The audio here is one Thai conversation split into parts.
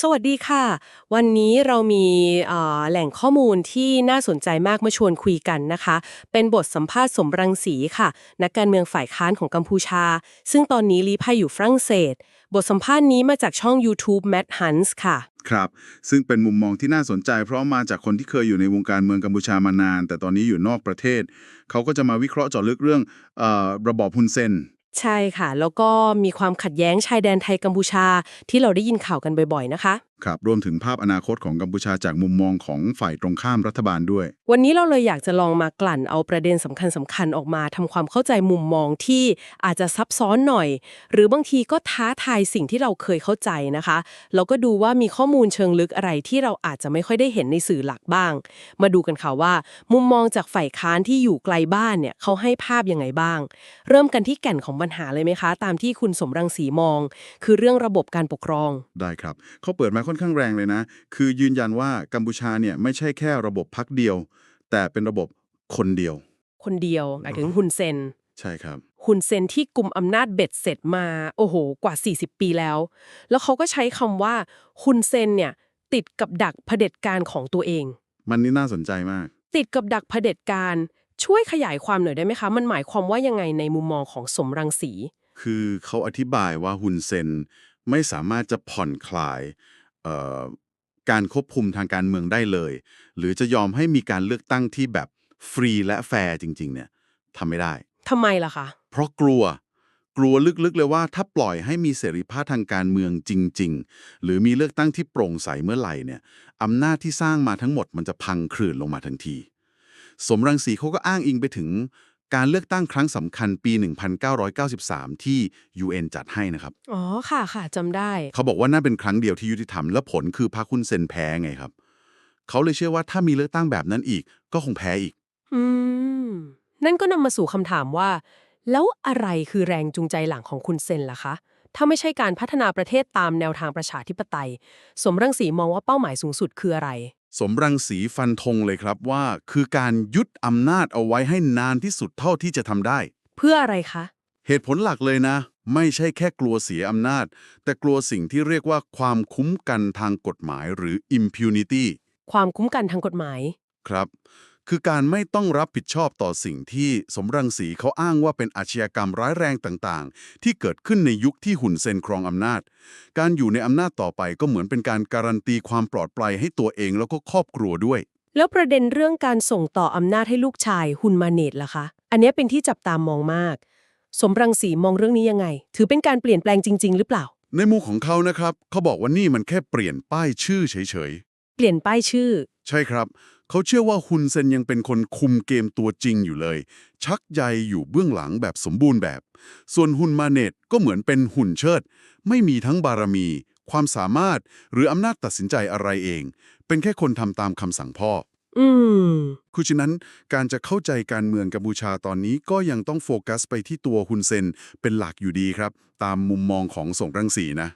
สวัสดีค่ะ วันนี้เรามีแหล่งข้อมูลที่น่าสนใจมากมาชวนคุยกันนะคะ เป็นบทสัมภาษณ์สมรังสีค่ะ นักการเมืองฝ่ายค้านของกัมพูชา ซึ่งตอนนี้ลี้ภัยอยู่ฝรั่งเศส บทสัมภาษณ์นี้มาจากช่อง YouTube Matt Hans ค่ะ ครับ ซึ่งเป็นมุมมองที่น่าสนใจ เพราะมาจากคนที่เคยอยู่ในวงการเมืองกัมพูชามานาน แต่ตอนนี้อยู่นอกประเทศ เขาก็จะมาวิเคราะห์เจาะลึกเรื่องออระบอบฮุนเซน ใช่ค่ะ แล้วก็มีความขัดแย้งชายแดนไทยกัมพูชาที่เราได้ยินข่าวกันบ่อยๆนะคะครับรวมถึงภาพอนาคตของกัมพูชาจากมุมมองของฝ่ายตรงข้ามรัฐบาลด้วย วันนี้เราเลยอยากจะลองมากลั่นเอาประเด็นสำคัญสำคัญๆออกมาทำความเข้าใจมุมมองที่อาจจะซับซ้อนหน่อย หรือบางทีก็ท้าทายสิ่งที่เราเคยเข้าใจนะคะแล้วก็ดูว่ามีข้อมูลเชิงลึกอะไรที่เราอาจจะไม่ค่อยได้เห็นในสื่อหลักบ้าง มาดูกันค่ะว่า มุมมองจากฝ่ายค้านที่อยู่ไกลบ้านเนี่ยเขาให้ภาพยังไงบ้าง เริ่มกันที่แก่นของปัญหาเลยไหมคะ ตามที่คุณสมรังสีมอง คือเรื่องระบบการปกครองได้ครับเขาเปิดมาค่อนข้างแรงเลยนะ คือยืนยันว่ากัมพูชาเนี่ยไม่ใช่แค่ระบบพักเดียว แต่เป็นระบบคนเดียว คนเดียวหมายถึงฮุนเซน ใช่ครับฮุนเซนที่กลุ่มอำนาจเบ็ดเสร็จมา โอ้โห กว่า 40 ปีแล้ว แล้วเขาก็ใช้คำว่าฮุนเซนเนี่ยติดกับดักเผด็จการของตัวเอง มันนี่น่าสนใจมาก ติดกับดักเผด็จการช่วยขยายความหน่อยได้ไหมคะ มันหมายความว่ายังไงในมุมมองของสมรังสี คือเขาอธิบายว่าฮุนเซนไม่สามารถจะผ่อนคลายเอ่อ การควบคุมทางการเมืองได้เลย หรือจะยอมให้มีการเลือกตั้งที่แบบฟรีและแฟร์จริง ๆ เนี่ยทำไม่ได้ทำไมล่ะคะ เพราะกลัว กลัวลึกๆเลยว่าถ้าปล่อยให้มีเสรีภาพทางการเมืองจริง ๆ หรือมีเลือกตั้งที่โปร่งใสเมื่อไหร่เนี่ยอำนาจที่สร้างมาทั้งหมดมันจะพังคลื่นลงมาทันที สมรังสีเขาก็อ้างอิงไปถึง การเลือกตั้งครั้งสำคัญปี 1993 ที่ UN จัดให้นะครับ อ๋อ ค่ะค่ะจำได้ เขาบอกว่านั่นเป็นครั้งเดียวที่ยุติธรรมและผลคือพรรคคุณเซนแพ้ไงครับ เขาเลยเชื่อว่าถ้ามีเลือกตั้งแบบนั้นอีก ก็คงแพ้อีก อืม นั่นก็นำมาสู่คำถามว่า แล้วอะไรคือแรงจูงใจหลังของคุณเซนล่ะคะ ถ้าไม่ใช่การพัฒนาประเทศตามแนวทางประชาธิปไตย สมรังสีมองว่าเป้าหมายสูงสุดคืออะไร สมรังสีฟันธงเลยครับว่า คือการยึดอำนาจเอาไว้ให้นานที่สุดเท่าที่จะทำได้ เพื่ออะไรคะ เหตุผลหลักเลยนะ ไม่ใช่แค่กลัวเสียอำนาจ แต่กลัวสิ่งที่เรียกว่าความคุ้มกันทางกฎหมายหรือ impunity ความคุ้มกันทางกฎหมาย ครับ คือการไม่ต้องรับผิดชอบต่อสิ่งที่สมรังสีเขาอ้างว่าเป็นอาชญากรรมร้ายแรงต่างๆ ที่เกิดขึ้นในยุคที่หุ่นเซนครองอำนาจ การอยู่ในอำนาจต่อไปก็เหมือนเป็นการการันตีความปลอดภัยให้ตัวเองแล้วก็ครอบครัวด้วย แล้วประเด็นเรื่องการส่งต่ออำนาจให้ลูกชายฮุนมาเนตล่ะคะ อันเนี้ยเป็นที่จับตามองมาก สมรังสีมองเรื่องนี้ยังไง ถือเป็นการเปลี่ยนแปลงจริง ๆ หรือเปล่า ในมุมของเขานะครับเขาบอกว่านี่มันแค่เปลี่ยนป้ายชื่อเฉยเปลี่ยนป้ายชื่อๆใช่ครับ เขาเชื่อว่าฮุนเซนยังเป็นคนคุมเกมตัวจริงอยู่เลย ชักใยอยู่เบื้องหลังแบบสมบูรณ์แบบ ส่วนฮุนมาเนตก็เหมือนเป็นหุ่นเชิด ไม่มีทั้งบารมี ความสามารถหรืออำนาจตัดสินใจอะไรเอง เป็นแค่คนทำตามคำสั่งพ่อ อืมคือฉะนั้นการจะเข้าใจการเมืองกัมพูชาตอนนี้ก็ยังต้องโฟกัสไปที่ตัวฮุนเซนเป็นหลักอยู่ดีครับ ตามมุมมองของสงรังสีนะ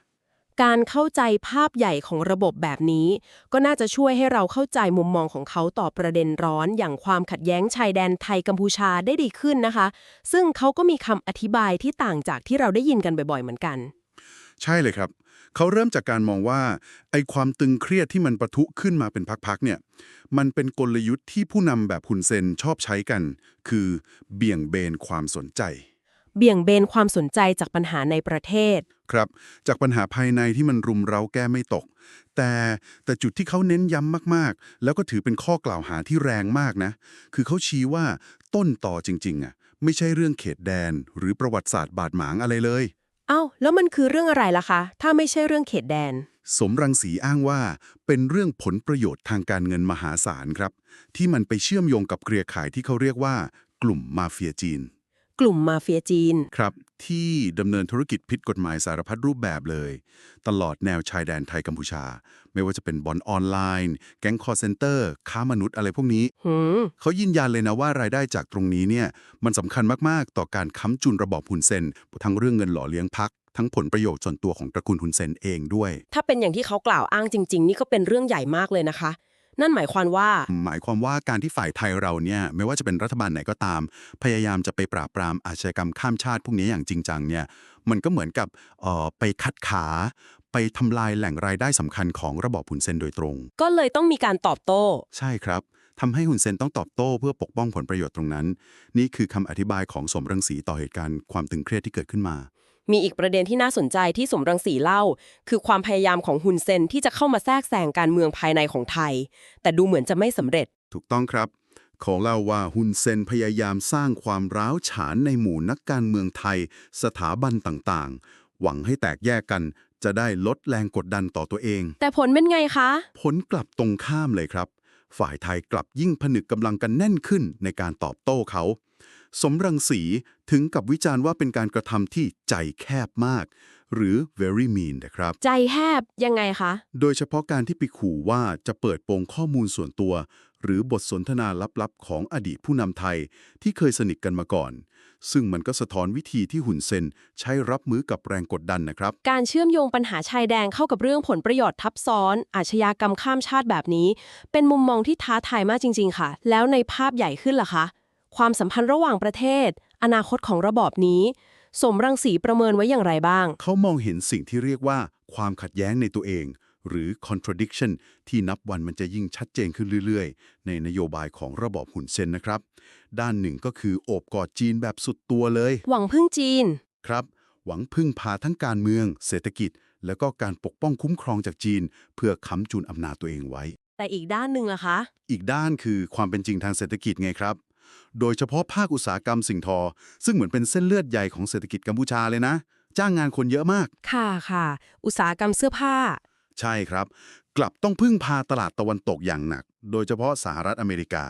การเข้าใจภาพใหญ่ของระบบแบบนี้ ก็น่าจะช่วยให้เราเข้าใจมุมมองของเขาต่อประเด็นร้อนอย่างความขัดแย้งชายแดนไทยกัมพูชาได้ดีขึ้นนะคะ ซึ่งเขาก็มีคำอธิบายที่ต่างจากที่เราได้ยินกันบ่อยๆ เหมือนกัน ใช่เลยครับ เขาเริ่มจากการมองว่าไอ้ความตึงเครียดที่มันประทุขึ้นมาเป็นพักๆเนี่ย มันเป็นกลยุทธ์ที่ผู้นำแบบฮุนเซนชอบใช้กัน คือเบี่ยงเบนความสนใจ เบี่ยงเบนความสนใจจากปัญหาในประเทศ ครับ จากปัญหาภายในที่มันรุมเร้าแก้ไม่ตก แต่แต่จุดที่เขาเน้นย้ำมากๆ แล้วก็ถือเป็นข้อกล่าวหาที่แรงมากนะ คือเขาชี้ว่าต้นต่อจริงๆอะไม่ใช่เรื่องเขตแดน หรือประวัติศาสตร์บาดหมางอะไรเลย เอ้า แล้วมันคือเรื่องอะไรล่ะคะ ถ้าไม่ใช่เรื่องเขตแดน สมรังสีอ้างว่าเป็นเรื่องผลประโยชน์ทางการเงินมหาศาลครับ ที่มันไปเชื่อมโยงกับเครือข่ายที่เขาเรียกว่า กลุ่มมาเฟียจีน กลุ่มมาเฟียจีน ครับที่ดำเนินธุรกิจผิดกฎหมายสารพัดรูปแบบเลย ตลอดแนวชายแดนไทยกัมพูชา ไม่ว่าจะเป็นบอลออนไลน์ แก๊งคอร์เซนเตอร์ ค้ามนุษย์อะไรพวกนี้ หืม เขายืนยันเลยนะว่ารายได้จากตรงนี้เนี่ยมันสำคัญมากๆ ต่อการค้ำจุนระบอบฮุนเซนทั้งเรื่องเงินหล่อเลี้ยงพักทั้งผลประโยชน์ส่วนตัวของตระกูลฮุนเซนเองด้วย ถ้าเป็นอย่างที่เขากล่าวอ้างจริง ๆ นี่ก็เป็นเรื่องใหญ่มากเลยนะคะ นั่นหมายความว่า หมายความว่าการที่ฝ่ายไทยเราเนี่ยไม่ว่าจะเป็นรัฐบาลไหนก็ตาม พยายามจะไปปราบปรามอาชญากรรมข้ามชาติพวกนี้อย่างจริงจังเนี่ยมันก็เหมือนกับเอ่อไปคัดขา ไปทำลายแหล่งรายได้สำคัญของระบอบหุนเซนโดยตรง ก็เลยต้องมีการตอบโต้ ใช่ครับทำให้หุนเซนต้องตอบโต้เพื่อปกป้องผลประโยชน์ตรงนั้น นี่คือคำอธิบายของสมรังสีต่อเหตุการณ์ความตึงเครียดที่เกิดขึ้นมา มีอีกประเด็นที่น่าสนใจที่สมรังสีเล่า คือความพยายามของฮุนเซนที่จะเข้ามาแทรกแซงการเมืองภายในของไทย แต่ดูเหมือนจะไม่สำเร็จ ถูกต้องครับ ขอเล่าว่าฮุนเซนพยายามสร้างความร้าวฉานในหมู่นักการเมืองไทย สถาบันต่างๆ หวังให้แตกแยกกันจะได้ลดแรงกดดันต่อตัวเอง แต่ผลเป็นไงคะ ผลกลับตรงข้ามเลยครับ ฝ่ายไทยกลับยิ่งผนึกกำลังกันแน่นขึ้นในการตอบโต้เขา สมรังสีถึงกับวิจารณ์ว่าเป็นการกระทำที่ใจแคบมาก หรือ very mean นะครับ ใจแคบยังไงคะ โดยเฉพาะการที่ไปขู่ว่าจะเปิดโปงข้อมูลส่วนตัว หรือบทสนทนาลับๆ ของอดีตผู้นำไทยที่เคยสนิทกันมาก่อน ซึ่งมันก็สะท้อนวิธีที่หุ่นเซนใช้รับมือกับแรงกดดันนะครับ การเชื่อมโยงปัญหาชายแดนเข้ากับเรื่องผลประโยชน์ทับซ้อน อาชญากรรมข้ามชาติแบบนี้ เป็นมุมมองที่ท้าทายมากจริง ๆ ค่ะ แล้วในภาพใหญ่ขึ้นล่ะคะ ความสัมพันธ์ระหว่างประเทศ อนาคตของระบอบนี้ สมรังสีประเมินไว้อย่างไรบ้าง เขามองเห็นสิ่งที่เรียกว่าความขัดแย้งในตัวเอง หรือ contradiction ที่นับวันมันจะยิ่งชัดเจนขึ้นเรื่อยๆ ในนโยบายของระบอบหุ่นเซนนะครับ ด้านหนึ่งก็คือโอบกอดจีนแบบสุดตัวเลย หวังพึ่งจีน ครับ หวังพึ่งพาทั้งการเมือง เศรษฐกิจ แล้วก็การปกป้องคุ้มครองจากจีน เพื่อค้ำจุนอำนาจตัวเองไว้ แต่อีกด้านหนึ่งล่ะคะ อีกด้านคือความเป็นจริงทางเศรษฐกิจไงครับ โดยเฉพาะภาคอุตสาหกรรมสิ่งทอ ซึ่งเหมือนเป็นเส้นเลือดใหญ่ของเศรษฐกิจกัมพูชาเลยนะ จ้างงานคนเยอะมาก ค่ะค่ะ อุตสาหกรรมเสื้อผ้า ใช่ครับ กลับต้องพึ่งพาตลาดตะวันตกอย่างหนัก โดยเฉพาะสหรัฐอเมริกา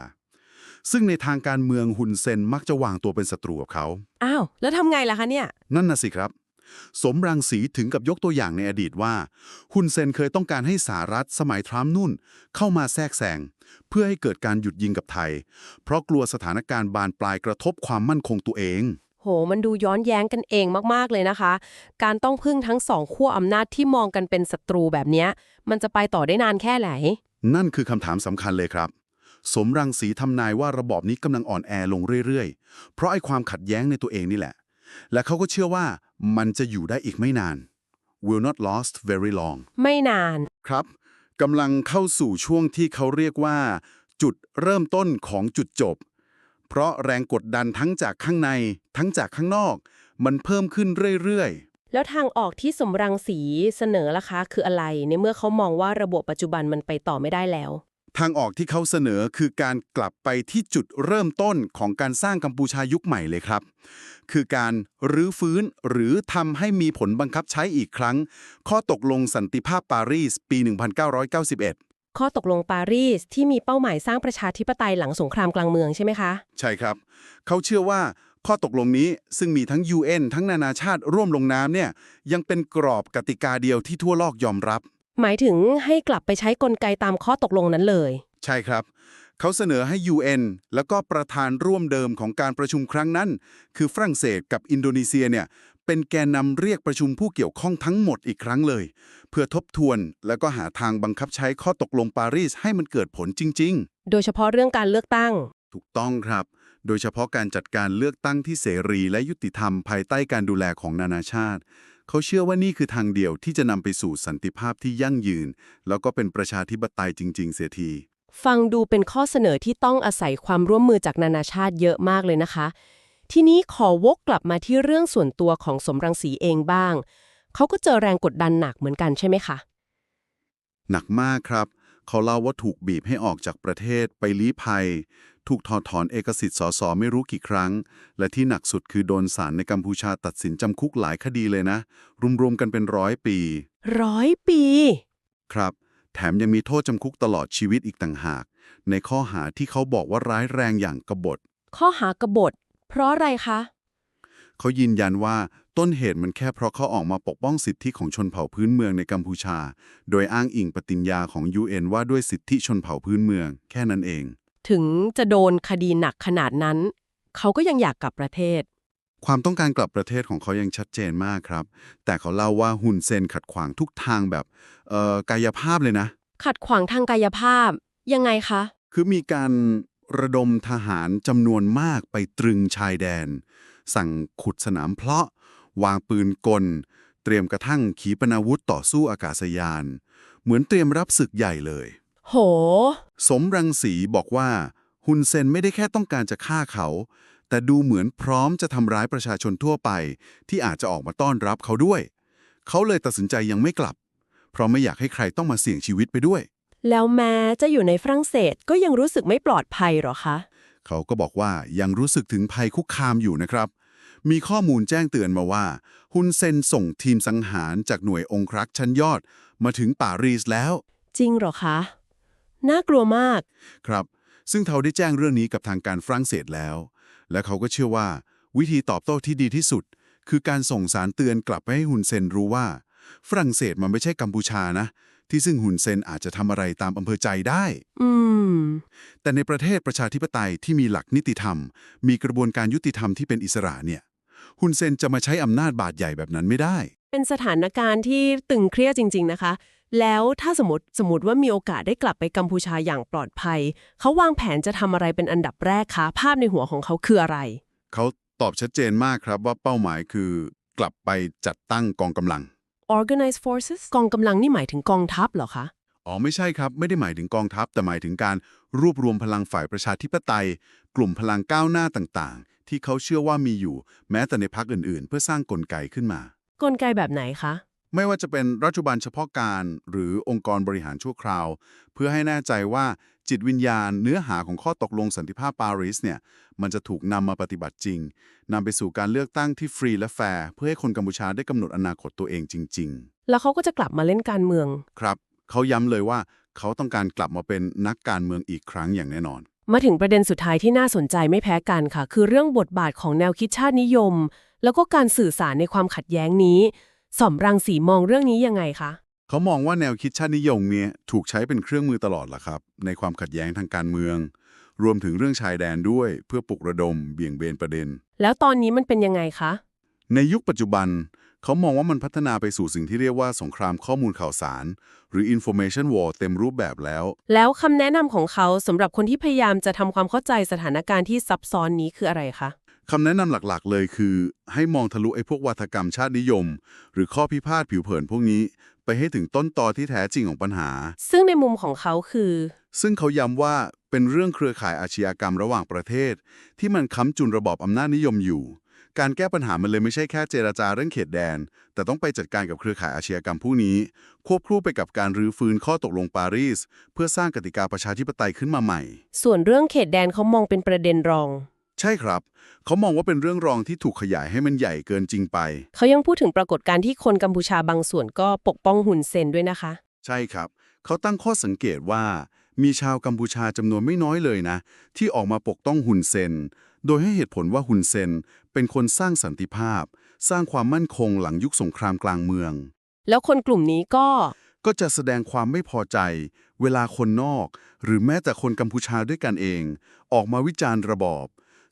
ซึ่งในทางการเมืองฮุนเซนมักจะวางตัวเป็นศัตรูกับเขา อ้าว แล้วทำไงล่ะคะเนี่ย นั่นน่ะสิครับ สมรังสีถึงกับยกตัวอย่างในอดีตว่า ฮุนเซนเคยต้องการให้สหรัฐสมัยทรัมป์นุ่นเข้ามาแทรกแซงเพื่อให้เกิดการหยุดยิงกับไทย เพราะกลัวสถานการณ์บานปลายกระทบความมั่นคงตัวเองโห มันดูย้อนแย้งกันเองมาก ๆ เลยนะคะ การต้องพึ่งทั้งสองขั้วอำนาจที่มองกันเป็นศัตรูแบบเนี้ยมันจะไปต่อได้นานแค่ไหน นั่นคือคำถามสำคัญเลยครับ สมรังสีทำนายว่าระบอบนี้กำลังอ่อนแอลงเรื่อย ๆ เพราะไอ้ความขัดแย้งในตัวเองนี่แหละ และเขาก็เชื่อว่า มันจะอยู่ได้อีกไม่นาน will not last very long ไม่นาน ครับกำลังเข้าสู่ช่วงที่เขาเรียกว่า จุดเริ่มต้นของจุดจบ เพราะแรงกดดันทั้งจากข้างใน ทั้งจากข้างนอก มันเพิ่มขึ้นเรื่อยๆ แล้วทางออกที่สมรังสีเสนอล่ะคะ คืออะไรในเมื่อเขามองว่าระบบปัจจุบันมันไปต่อไม่ได้แล้ว ทางออกที่เขาเสนอคือการกลับไปที่จุดเริ่มต้นของการสร้างกัมพูชายุคใหม่เลยครับ คือการรื้อฟื้นหรือทำให้มีผลบังคับใช้อีกครั้ง ข้อตกลงสันติภาพปารีสปี 1991ข้อตกลงปารีสที่มีเป้าหมายสร้างประชาธิปไตยหลังสงครามกลางเมืองใช่ไหมคะ ใช่ครับ เขาเชื่อว่าข้อตกลงนี้ซึ่งมีทั้ง UN ทั้งนานาชาติร่วมลงนามเนี่ยยังเป็นกรอบกติกาเดียวที่ทั่วโลกยอมรับ หมายถึงให้กลับไปใช้กลไกตามข้อตกลงนั้นเลย ใช่ครับ เขาเสนอให้ UN แล้วก็ประธานร่วมเดิมของการประชุมครั้งนั้น คือฝรั่งเศสกับอินโดนีเซียเนี่ยเป็นแกนนำเรียกประชุมผู้เกี่ยวข้องทั้งหมดอีกครั้งเลย เพื่อทบทวนแล้วก็หาทางบังคับใช้ข้อตกลงปารีสให้มันเกิดผลจริง โดยเฉพาะเรื่องการเลือกตั้ง ๆ ถูกต้องครับ โดยเฉพาะการจัดการเลือกตั้งที่เสรีและยุติธรรมภายใต้การดูแลของนานาชาติ เขาเชื่อว่านี่คือทางเดียวที่จะนำไปสู่สันติภาพที่ยั่งยืน แล้วก็เป็นประชาธิปไตยจริง ๆ เสียที ฟังดูเป็นข้อเสนอที่ต้องอาศัยความร่วมมือจากนานาชาติเยอะมากเลยนะคะ ทีนี้ขอวกกลับมาที่เรื่องส่วนตัวของสมรังสีเองบ้าง เขาก็เจอแรงกดดันหนักเหมือนกันใช่ไหมคะหนักมากครับ เขาเล่าว่าถูกบีบให้ออกจากประเทศไปลี้ภัย ถูกถอดถอนเอกสิทธิ์สสไม่รู้กี่ครั้ง และที่หนักสุดคือโดนศาลในกัมพูชาตัดสินจำคุกหลายคดีเลยนะ รวมๆกันเป็นร้อยปี ร้อยปี ครับ แถมยังมีโทษจำคุกตลอดชีวิตอีกต่างหาก ในข้อหาที่เขาบอกว่าร้ายแรงอย่างกบฏ ข้อหากบฏ เพราะอะไรคะ เขายืนยันว่าต้นเหตุมันแค่เพราะเขาออกมาปกป้องสิทธิของชนเผ่าพื้นเมืองในกัมพูชา โดยอ้างอิงปฏิญญาของ UN ว่าด้วยสิทธิชนเผ่าพื้นเมือง แค่นั้นเอง ถึงจะโดนคดีหนักขนาดนั้น เขาก็ยังอยากกลับประเทศ ความต้องการกลับประเทศของเขายังชัดเจนมากครับ แต่เขาเล่าว่าฮุนเซนขัดขวางทุกทางแบบเอ่อกายภาพเลยนะ ขัดขวางทางกายภาพ ยังไงคะ คือมีการระดมทหารจำนวนมากไปตรึงชายแดน สั่งขุดสนามเพลาะ วางปืนกล เตรียมกระทั่งขีปนาวุธต่อสู้อากาศยาน เหมือนเตรียมรับศึกใหญ่เลย โห สมรังสีบอกว่าฮุนเซนไม่ได้แค่ต้องการจะฆ่าเขา แต่ดูเหมือนพร้อมจะทำร้ายประชาชนทั่วไป ที่อาจจะออกมาต้อนรับเขาด้วย เขาเลยตัดสินใจยังไม่กลับ เพราะไม่อยากให้ใครต้องมาเสี่ยงชีวิตไปด้วย แล้วแม้จะอยู่ในฝรั่งเศสก็ยังรู้สึกไม่ปลอดภัยหรอคะ เขาก็บอกว่ายังรู้สึกถึงภัยคุกคามอยู่นะครับ มีข้อมูลแจ้งเตือนมาว่าฮุนเซนส่งทีมสังหารจากหน่วยองครักษ์ชั้นยอด มาถึงปารีสแล้ว จริงเหรอคะ น่ากลัวมาก ครับ ซึ่งเขาได้แจ้งเรื่องนี้กับทางการฝรั่งเศสแล้ว และเขาก็เชื่อว่า วิธีตอบโต้ที่ดีที่สุด คือการส่งสารเตือนกลับไปให้ฮุนเซนรู้ว่า ฝรั่งเศสมันไม่ใช่กัมพูชานะ ที่ซึ่งฮุนเซนอาจจะทำอะไรตามอำเภอใจได้ อืม แต่ในประเทศประชาธิปไตยที่มีหลักนิติธรรม มีกระบวนการยุติธรรมที่เป็นอิสระเนี่ยฮุนเซนจะมาใช้อำนาจบาดใหญ่แบบนั้นไม่ได้ เป็นสถานการณ์ที่ตึงเครียดจริง ๆ นะคะ แล้วถ้าสมมติสมมติว่ามีโอกาสได้กลับไปกัมพูชาอย่างปลอดภัย เขาวางแผนจะทำอะไรเป็นอันดับแรกคะ ภาพในหัวของเขาคืออะไร เขาตอบชัดเจนมากครับว่าเป้าหมายคือกลับไปจัดตั้งกองกำลัง organized forces กองกำลังนี่หมายถึงกองทัพเหรอคะ อ๋อไม่ใช่ครับ ไม่ได้หมายถึงกองทัพ แต่หมายถึงการรวบรวมพลังฝ่ายประชาธิปไตย กลุ่มพลังก้าวหน้าต่างๆ ที่เขาเชื่อว่ามีอยู่ แม้แต่ในพรรคอื่นๆ เพื่อสร้างกลไกขึ้นมา กลไกแบบไหนคะ ไม่ว่าจะเป็นรัฐบาลเฉพาะการหรือองค์กรบริหารชั่วคราว เพื่อให้แน่ใจว่าจิตวิญญาณเนื้อหาของข้อตกลงสันติภาพปารีสเนี่ยมันจะถูกนำมาปฏิบัติจริงนำไปสู่การเลือกตั้งที่ฟรีและแฟร์เพื่อให้คนกัมพูชาได้กำหนดอนาคตตัวเองจริง ๆ แล้วเขาก็จะกลับมาเล่นการเมือง ครับ เขาย้ำเลยว่าเขาต้องการกลับมาเป็นนักการเมืองอีกครั้งอย่างแน่นอน มาถึงประเด็นสุดท้ายที่น่าสนใจไม่แพ้กันค่ะ คือเรื่องบทบาทของแนวคิดชาตินิยม แล้วก็การสื่อสารในความขัดแย้งนี้ สมรังสีมองเรื่องนี้ยังไงคะ เขามองว่าแนวคิดชาตินิยมเนี่ยถูกใช้เป็นเครื่องมือตลอดล่ะครับ ในความขัดแย้งทางการเมือง รวมถึงเรื่องชายแดนด้วยเพื่อปลุกระดมเบี่ยงเบนประเด็น แล้วตอนนี้มันเป็นยังไงคะ ในยุคปัจจุบัน เขามองว่ามันพัฒนาไปสู่สิ่งที่เรียกว่าสงครามข้อมูลข่าวสาร หรือ information war เต็มรูปแบบแล้ว แล้วคำแนะนำของเขาสำหรับคนที่พยายามจะทำความเข้าใจสถานการณ์ที่ซับซ้อนนี้คืออะไรคะ คำแนะนำหลักๆ เลยคือ ให้มองทะลุไอ้พวกวัฒกรรมชาตินิยม หรือข้อพิพาทผิวเผินพวกนี้ ไปให้ถึงต้นตอที่แท้จริงของปัญหา ซึ่งในมุมของเขาคือ ซึ่งเขาย้ำว่าเป็นเรื่องเครือข่ายอาชญากรรมระหว่างประเทศ ที่มันค้ำจุนระบอบอำนาจนิยมอยู่ การแก้ปัญหามันเลยไม่ใช่แค่เจราจาเรื่องเขตแดน แต่ต้องไปจัดการกับเครือข่ายอาชญากรรมผู้นี้ ควบคู่ไปกับการรื้อฟื้นข้อตกลงปารีส เพื่อสร้างกติกาประชาธิปไตยขึ้นมาใหม่ ส่วนเรื่องเขตแดนเขามองเป็นประเด็นรอง ใช่ครับ เขามองว่าเป็นเรื่องรองที่ถูกขยายให้มันใหญ่เกินจริงไป เขายังพูดถึงปรากฏการณ์ที่คนกัมพูชาบางส่วนก็ปกป้องหุนเซนด้วยนะคะ ใช่ครับ เขาตั้งข้อสังเกตว่ามีชาวกัมพูชาจำนวนไม่น้อยเลยนะ ที่ออกมาปกต้องฮุนเซน โดยให้เหตุผลว่าฮุนเซน เป็นคนสร้างสันติภาพ สร้างความมั่นคงหลังยุคสงครามกลางเมือง แล้วคนกลุ่มนี้ก็ ก็จะแสดงความไม่พอใจ เวลาคนนอก หรือแม้แต่คนกัมพูชาด้วยกันเอง ออกมาวิจารณ์ระบอบ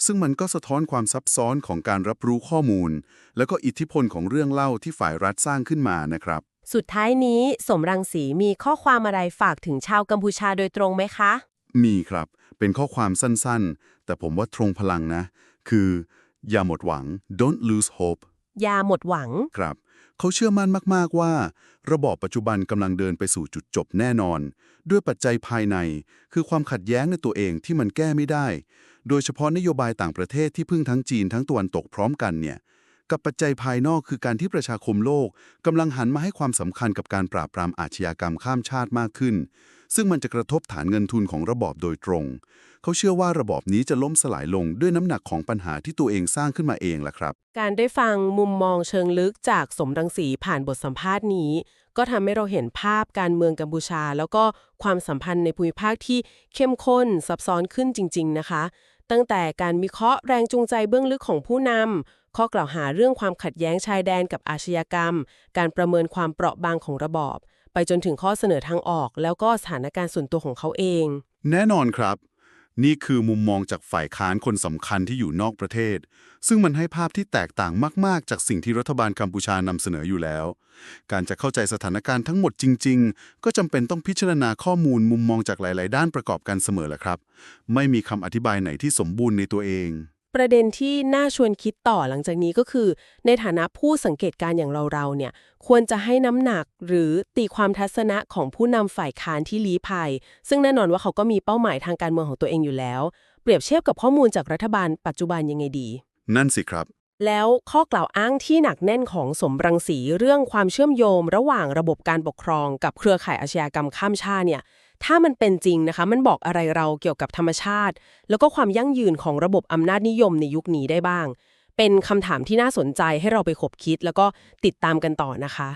ซึ่งมันก็สะท้อนความซับซ้อนของการรับรู้ข้อมูล แล้วก็อิทธิพลของเรื่องเล่าที่ฝ่ายรัฐสร้างขึ้นมานะครับ สุดท้ายนี้สมรังสีมีข้อความอะไรฝากถึงชาวกัมพูชาโดยตรงไหมคะ มีครับ เป็นข้อความสั้นๆ แต่ผมว่าตรงพลังนะ คือ อย่าหมดหวัง don't lose hope ยาหมดหวังครับเขาเชื่อมั่นมาก ๆ ว่า ระบอบปัจจุบันกำลังเดินไปสู่จุดจบแน่นอน ด้วยปัจจัยภายใน คือความขัดแย้งในตัวเองที่มันแก้ไม่ได้ โดยเฉพาะนโยบายต่างประเทศที่พึ่งทั้งจีนทั้งตะวันตกพร้อมกันเนี่ยกับปัจจัยภายนอกคือการที่ประชาคมโลกกำลังหันมาให้ความสำคัญกับการปราบปรามอาชญากรรมข้ามชาติมากขึ้น ซึ่งมันจะกระทบฐานเงินทุนของระบอบโดยตรง เขาเชื่อว่าระบอบนี้จะล่มสลายลงด้วยน้ำหนักของปัญหาที่ตัวเองสร้างขึ้นมาเองล่ะครับ การได้ฟังมุมมองเชิงลึกจากสมรังสีผ่านบทสัมภาษณ์นี้ ก็ทำให้เราเห็นภาพการเมืองกัมพูชา แล้วก็ความสัมพันธ์ในภูมิภาคที่เข้มข้นซับซ้อนขึ้นจริง ๆ นะคะ ตั้งแต่การวิเคราะห์แรงจูงใจเบื้องลึกของผู้นำข้อกล่าวหาเรื่องความขัดแย้งชายแดนกับอาชญากรรม การประเมินความเปราะบางของระบอบ ไปจนถึงข้อเสนอทางออก แล้วก็สถานการณ์ส่วนตัวของเขาเอง แน่นอนครับ นี่คือมุมมองจากฝ่ายค้านคนสำคัญที่อยู่นอกประเทศ ซึ่งมันให้ภาพที่แตกต่างมาก ๆ จากสิ่งที่รัฐบาลกัมพูชานำเสนออยู่แล้ว การจะเข้าใจสถานการณ์ทั้งหมดจริง ๆ ก็จำเป็นต้องพิจารณาข้อมูลมุมมองจากหลาย ๆ ด้านประกอบกันเสมอแหละครับ ไม่มีคำอธิบายไหนที่สมบูรณ์ในตัวเอง ประเด็นที่น่าชวนคิดต่อหลังจากนี้ก็คือ ในฐานะผู้สังเกตการณ์อย่างเราๆเนี่ยควรจะให้น้ำหนักหรือตีความทัศนะของผู้นำฝ่ายค้านที่ลี้ภัย ซึ่งแน่นอนว่าเขาก็มีเป้าหมายทางการเมืองของตัวเองอยู่แล้ว เปรียบเทียบกับข้อมูลจากรัฐบาลปัจจุบันยังไงดี นั่นสิครับ แล้วข้อกล่าวอ้างที่หนักแน่นของสมรังสีเรื่องความเชื่อมโยง ระหว่างระบบการปกครอง กับเครือข่ายอาชญากรรมข้ามชาติเนี่ย ถ้ามันเป็นจริงนะคะ มันบอกอะไรเราเกี่ยวกับธรรมชาติ แล้วก็ความยั่งยืนของระบบอำนาจนิยมในยุคนี้ได้บ้าง เป็นคำถามที่น่าสนใจให้เราไปขบคิด แล้วก็ติดตามกันต่อนะคะ